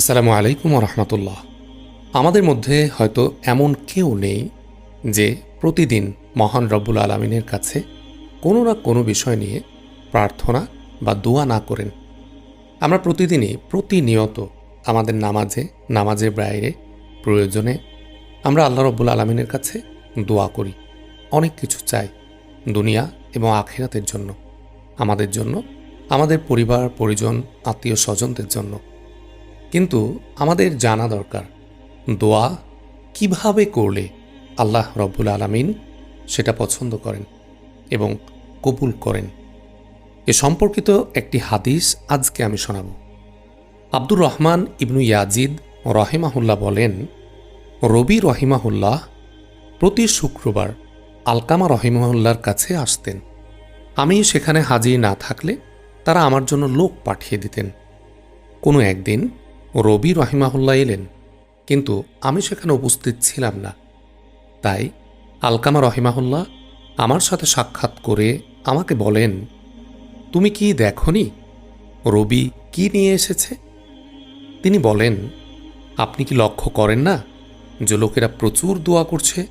আসসালামু আলাইকুম রহমতুল্লাহ আমাদের মধ্যে হয়তো এমন কেউ নেই যে প্রতিদিন মহান রব্বুল আলমিনের কাছে কোনো না কোনো বিষয় নিয়ে প্রার্থনা বা দোয়া না করেন। আমরা প্রতিদিনই, প্রতিনিয়ত আমাদের নামাজে, নামাজের বাইরে, প্রয়োজনে আমরা আল্লাহ রব্বুল আলমিনের কাছে দোয়া করি। অনেক কিছু চাই দুনিয়া এবং আখিরাতের জন্য, আমাদের জন্য, আমাদের পরিবার, পরিজন আত্মীয় স্বজনদের জন্য। কিন্তু আমাদের জানা দরকার। দোয়া কীভাবে করলে আল্লাহ রব্বুল আলামিন সেটা পছন্দ করেন এবং কবুল করেন? এ সম্পর্কিত একটি হাদিস আজকে আমি শোনাব। আব্দুর রহমান ইবনু ইয়াজিদ রহেমাহুল্লাহ বলেন, রবি রহিমাহুল্লাহ প্রতি শুক্রবার আলকামা রহিমাহুল্লার কাছে আসতেন। আমি সেখানে হাজির না থাকলে তারা আমার জন্য লোক পাঠিয়ে দিতেন। কোনো একদিন রবি রহিমাহুল্লাহ এলেন, কিন্তু আমি সেখানে উপস্থিত ছিলাম না। তাই আলকামা রহিমাহুল্লাহ আমার সাথে সাক্ষাৎ করে আমাকে বলেন, তুমি কি দেখনি? রবি কি নিয়ে এসেছে? তিনি বলেন, আপনি কি লক্ষ্য করেন না যে লোকেরা প্রচুর দোয়া করছে,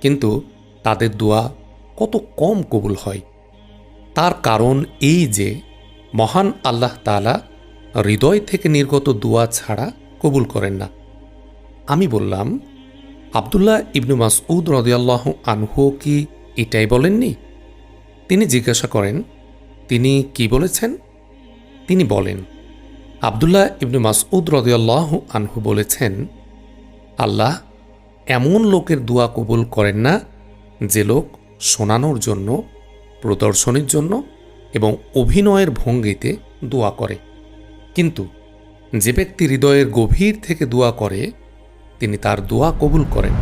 কিন্তু তাদের দোয়া কত কম কবুল হয়? তার কারণ এই যে, মহান আল্লাহ তালা হৃদয় থেকে নির্গত দোয়া ছাড়া কবুল করেন না। আমি বললাম, আবদুল্লাহ ইবনু মাসউদ রদিয়াল্লাহ আনহু কি এটাই বলেননি? তিনি জিজ্ঞাসা করেন, তিনি কি বলেছেন? তিনি বলেন, আবদুল্লাহ ইবনু মাসউদ রদিয়াল্লাহ আনহু বলেছেন, আল্লাহ এমন লোকের দোয়া কবুল করেন না যে লোক শোনানোর জন্য, প্রদর্শনীর জন্য এবং অভিনয়ের ভঙ্গিতে দোয়া করে। কিন্তু যে ব্যক্তি হৃদয়ের গভীর থেকে দোয়া করে তিনি তার দোয়া কবুল করেন।